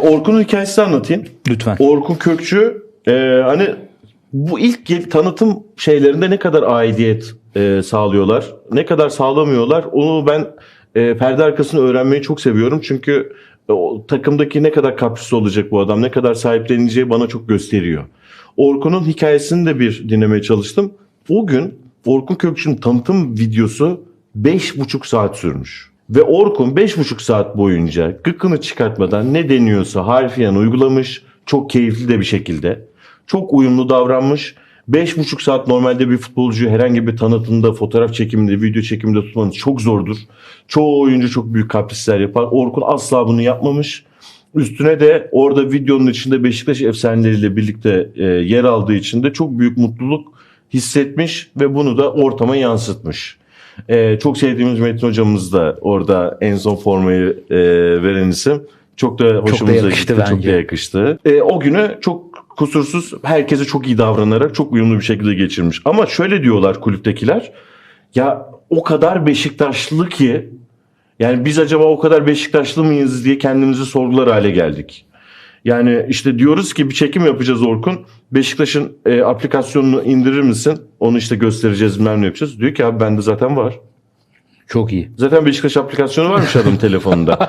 Orkun'un hikayesini anlatayım. Lütfen. Orkun Kökçü e, hani bu ilk tanıtım şeylerinde ne kadar aidiyet e, sağlıyorlar, ne kadar sağlamıyorlar onu ben e, perde arkasını öğrenmeyi çok seviyorum. Çünkü e, o takımdaki ne kadar kaprisli olacak bu adam, ne kadar sahipleneceği bana çok gösteriyor. Orkun'un hikayesini de bir dinlemeye çalıştım. O gün Orkun Kökçü'nün tanıtım videosu 5,5 saat sürmüş. Ve Orkun 5,5 saat boyunca gıkını çıkartmadan ne deniyorsa harfiyen uygulamış. Çok keyifli de bir şekilde. Çok uyumlu davranmış. 5,5 saat normalde bir futbolcuyu herhangi bir tanıtımda, fotoğraf çekiminde, video çekiminde tutmanız çok zordur. Çoğu oyuncu çok büyük kaprisler yapar. Orkun asla bunu yapmamış. Üstüne de orada videonun içinde Beşiktaş efsaneleriyle birlikte e, yer aldığı için de çok büyük mutluluk hissetmiş ve bunu da ortama yansıtmış. E, çok sevdiğimiz Metin hocamız da orada en son formayı e, veren isim. Çok da hoşumuza yakıştı gitti, çok da bence. yakıştı. E, o günü çok kusursuz, herkese çok iyi davranarak çok uyumlu bir şekilde geçirmiş. Ama şöyle diyorlar kulüptekiler, ya o kadar Beşiktaşlı ki yani biz acaba o kadar Beşiktaşlı mıyız diye kendimizi sorgular hale geldik. Yani işte diyoruz ki bir çekim yapacağız Orkun. Beşiktaş'ın e, aplikasyonunu indirir misin? Onu işte göstereceğiz, bilmem ne yapacağız. Diyor ki abi bende zaten var. Çok iyi. Zaten Beşiktaş aplikasyonu varmış adam telefonunda.